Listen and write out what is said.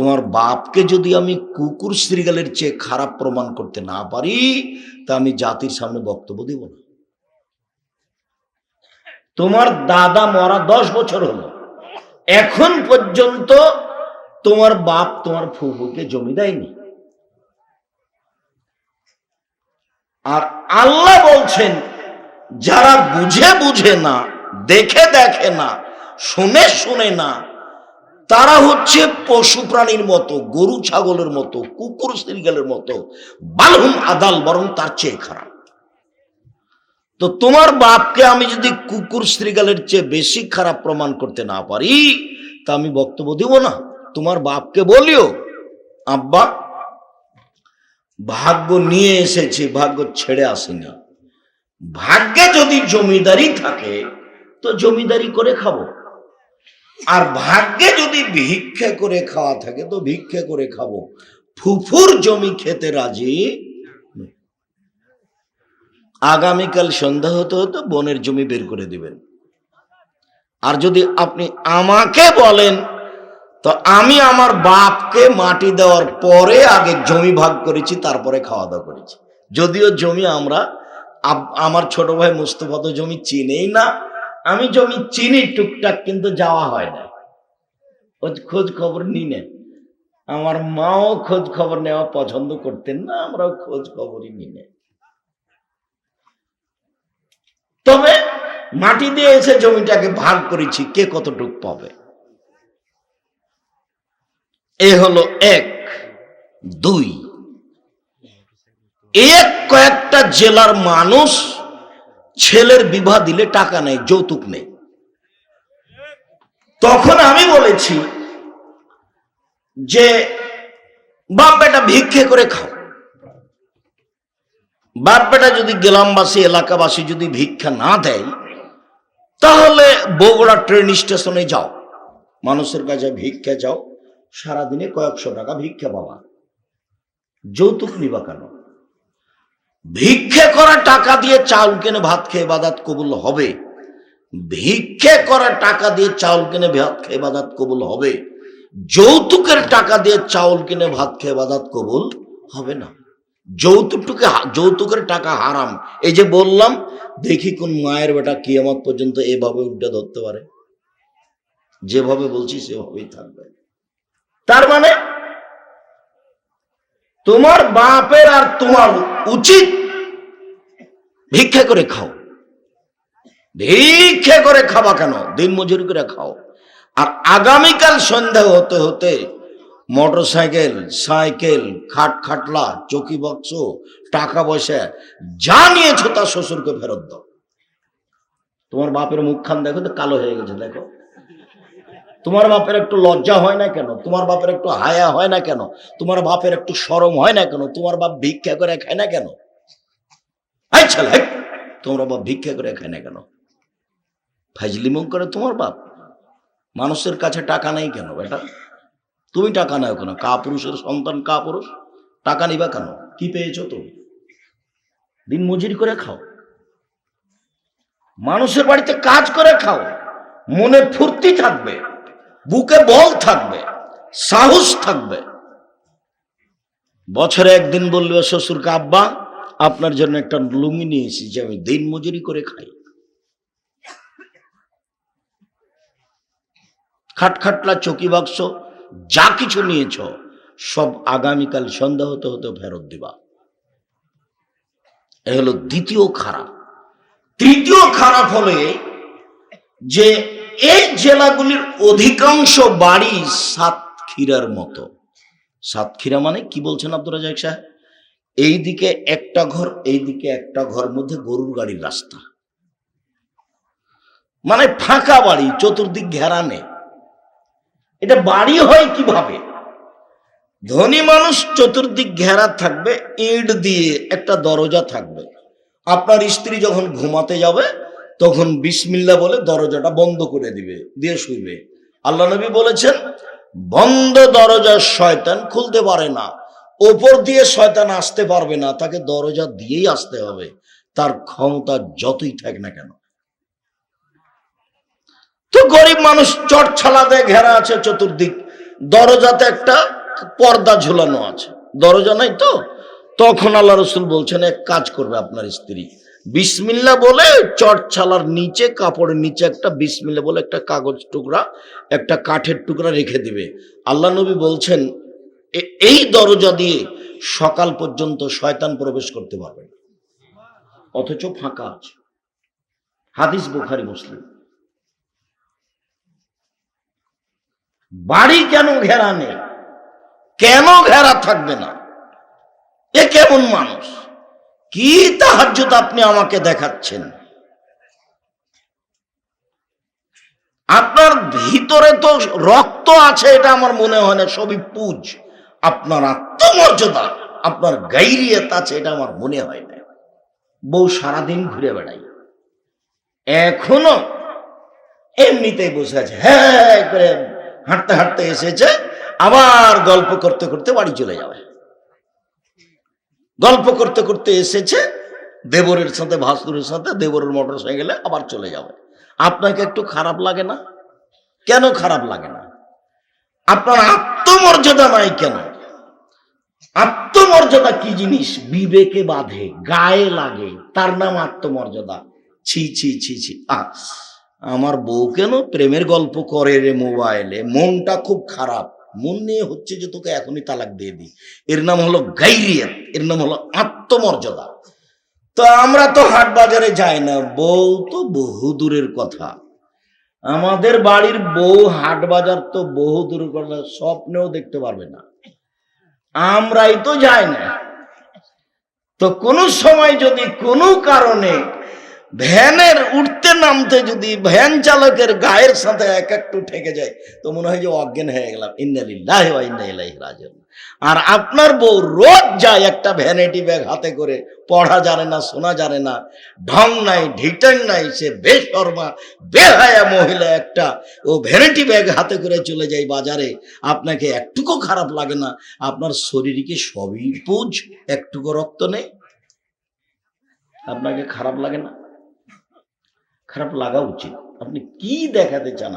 তোমার বাপকে যদি আমি কুকুর শ্রীগালের চেয়ে খারাপ প্রমাণ করতে না পারি, তা আমি জাতির সামনে বক্তব্য দিব না। তোমার দাদা মরা দশ বছর হলো। এখন পর্যন্ত তোমার বাপ তোমার ফুফুকে জমি দেয়নি। আর আল্লাহ বলছেন, যারা বুঝে বুঝে না, দেখে দেখে না, শুনে শুনে না তারা হচ্ছে পশু প্রাণীর মতো, গরু ছাগলের মতো, কুকুর শ্রীগালের মতো বালহুম আদাল বরং তার চেয়ে খারাপ। তো তোমার বাপকে আমি যদি কুকুর শ্রীগালের চেয়ে বেশি খারাপ প্রমাণ করতে না পারি, তা আমি বক্তব্য দিব না। তোমার বাপকে বলিও, আব্বা, ভাগ্য নিয়ে এসেছি, ভাগ্য ছেড়ে আসেনি। ভাগ্যে যদি জমিদারি থাকে, তো জমিদারি করে খাব। আর ভাগ্যে যদি ভিক্ষে করে খাওয়া থাকে, তো ভিক্ষে করে খাব। ফুফুর জমি খেতে রাজি আগামীকাল সন্ধ্যা হতে হতে বনের জমি বের করে দিবেন। আর যদি আপনি আমাকে বলেন, তো আমি আমার বাপকে মাটি দেওয়ার পরে আগে জমি ভাগ করেছি, তারপরে খাওয়া দাওয়া করেছি। যদিও জমি আমরা আমার ছোট ভাই মুস্তফা তো জমি চিনেই না আমি জমি চিনি টুকটাক, কিন্তু যাওয়া হয় না। খোঁজ খবর নি। আমার মাও খোঁজ খবর নেওয়া পছন্দ করতেন না, আমরাও খোঁজ খবরই নি। তবে মাটি দিয়ে এসে জমিটাকে ভাগ করেছি, কে কতটুক পাবে? এ হলো এক। দুই। এক কয়েকটা জেলার মানুষ ছেলের বিবাহ দিলে টাকা নেই, যৌতুক নেই। তখন আমি বলেছি যে, বাপ বেটা ভিক্ষে করে খাও। বাপ বেটা যদি গ্রামবাসী, এলাকাবাসী যদি ভিক্ষা না দেয়, তাহলে বগুড়া ট্রেন স্টেশনে যাও। মানুষের কাছে ভিক্ষা যাও সারাদিনে কয়েকশো টাকা ভিক্ষা পাবা। যৌতুক নিবা কেন? ভিক্ষে করা টাকা দিয়ে চাউল কিনে ভাত খেয়ে বাদাত কবুল হবে। ভিক্ষে করা টাকা দিয়ে চাউল কিনে ভাত খেয়ে বাদাত কবুল হবে। যৌতুকের টাকা দিয়ে চাউল কিনে ভাত খেয়ে বাদাত কবুল হবে না। যৌতুকটুকে যৌতুকের টাকা হারাম। এই যে বললাম, দেখি কোন মায়ের বেটা কিয়ামত পর্যন্ত এভাবে উঠে ধরতে পারে। যেভাবে বলছি সেভাবেই থাকবে। তার মানে তোমার বাপের আর তোমার উচিত ভিক্ষা করে খাও। ভিক্ষা করে খাবা কেন? দিন মজুরি করে খাও। আর আগামীকাল সন্ধ্যা হতে হতে মোটর সাইকেল সাইকেল খাট খাটলা, চকি বক্স, টাকা পয়সা যা নিয়েছো তার শ্বশুরকে ফেরত দাও। তোমার বাপের মুখখান দেখো তো কালো হয়ে গেছে, দেখো। তোমার বাপের একটু লজ্জা হয় না কেন? তোমার বাপের একটু হায়া হয় না কেন? তোমার বাপের একটু সরম হয় না কেন? তোমার বাপ ভিক্ষা করে খায় না কেন? হেই, তোমার বাপ ভিক্ষা করে খায় না কেন? ফাইজলিমং করে তোমার বাপ? মানুষের কাছে টাকা নেই কেন বেটা? তুমি টাকা নাও কেন? কা পুরুষের সন্তান কা পুরুষ টাকা নিবা কেন? কি পেয়েছ তুমি? দিন মজুরি করে খাও। মানুষের বাড়িতে কাজ করে খাও। মনে ফুর্তি থাকবে। বুকে বল থাকবে, সাহস থাকবে। বছরে একদিন বলবে, শ্বশুরকে, আব্বা, আপনার জন্য একটা লুঙ্গি নিয়ে এসেছি, আমি দিন মজুরি করে খাই। খাটখাটলা চকি বাক্স, যা কিছু নিয়েছ, সব আগামীকাল সন্ধ্যা হতে হতে ফেরত দিবা। এ হলো দ্বিতীয় খারাপ। তৃতীয় খারাপ হলে যে এই জেলাগুলির অধিকাংশ বাড়ি সাতক্ষীরার মতো। সাতক্ষীরা মানে কি বলছেন আব্দুল রাজাক সাহেব? এইদিকে একটা ঘর, এইদিকে একটা ঘর মধ্যে গরুর গাড়ির রাস্তা। মানে ফাঁকা বাড়ি, চতুর্দিক ঘেরা নেই এটা বাড়ি হয় কীভাবে? ধনী মানুষ চতুর্দিক ঘেরা থাকবে, ইট দিয়ে একটা দরজা থাকবে। আপনার স্ত্রী যখন ঘুমাতে যাবে তখন বিসমিল্লা বলে দরজাটা বন্ধ করে দিবে, দিয়ে শুইবে। আল্লাহ নবী বলেছেন, বন্ধ দরজার শয়তান খুলতে পারে না। ওপর দিয়ে শয়তান আসতে পারবে না, তাকে দরজা দিয়েই আসতে হবে। তার ক্ষমতা যতই থাক না কেন। তো গরিব মানুষ চট ছালাতে ঘেরা আছে চতুর্দিক। দরজাতে একটা পর্দা ঝুলানো আছে। দরজা নাই তো? তখন আল্লাহ রসুল বলছেন, এক কাজ করবে আপনার স্ত্রী। বিসমিল্লা বলে চটছালার নিচে, কাপড়ের নিচে একটা বিসমিল্লা বলে একটা কাগজ টুকরা, একটা কাঠের টুকরা রেখে দিবে। আল্লাহ নবী বলছেন এই দরজা দিয়ে সকাল পর্যন্ত শয়তান প্রবেশ করতে পারবে। অথচ ফাঁকা আছে। হাদিস বুখারি, মুসলিম। বাড়ি কেন ঘেরা নেই? কেন ঘেরা থাকবে না? এ কেমন মানুষ? কি তাহাজ্জুদ আপনি আমাকে দেখাচ্ছেন? আপনার ভিতরে তো রক্ত আছে, এটা আমার মনে হয় না, সবই পুজ। আপনার আত্মমর্যাদা, আপনার গাইরিয়ত আছে, এটা আমার মনে হয় না। বউ সারাদিন ঘুরে বেড়াই এখনও এমনিতেই বসে আছে। হ্যাঁ করে হাঁটতে হাঁটতে এসেছে, আবার গল্প করতে করতে বাড়ি চলে যাবে। গল্প করতে করতে এসেছে, দেবরের সাথে ভাসুরের সাথে, দেবরের মোটর সাইকেলে আবার চলে যাবে। আপনাকে একটু খারাপ লাগে না? কেন খারাপ লাগে না? আপনার আত্মমর্যাদা নাই কেন? আত্মমর্যাদা কি জিনিস? বিবেকে বাঁধে, গায়ে লাগে, তার নাম আত্মমর্যাদা। ছি ছি ছি ছি আহ আমার বউ কেন প্রেমের গল্প করে রে মোবাইলে? মনটা খুব খারাপ। মন নিয়ে হচ্ছে যে তোকে এখনই তালাক দিয়ে দিই। এর নাম হলো গাইরিয়ত এর নাম হলো আত্মমর্যাদা। তো আমরা তো হাট বাজারে যাই না, বউ তো বহু দূরের কথা। আমাদের বাড়ির বউ, হাট বাজার তো বহু দূরের কথা, স্বপ্নেও দেখতে পারবে না। আমরাই তো যাই না। তো কোনো সময় যদি কোনো কারণে ভ্যানের উঠতে নামতে যদি ভ্যান চালকের গায়ের সাথে এক একটু ঠেকে যায়, তো মনে হয় যে অজ্ঞান হয়ে গেলাম। রাজিউন। আর আপনার বউ রোজ যায় একটা ভ্যানিটি ব্যাগ হাতে করে, পড়া জানে না, শোনা জানে না, ঢং নাই ঢিটাং নাই, সে বেশর্মা, বেহায়া মহিলা একটা, ও ভ্যানিটি ব্যাগ হাতে করে চলে যায় বাজারে। আপনাকে একটুকু খারাপ লাগে না, আপনার শরীরকে সবই পুজ, একটুকু রক্ত নেই? আপনাকে খারাপ লাগে না? খারাপ লাগা উচিত আপনি কি দেখাতে চান?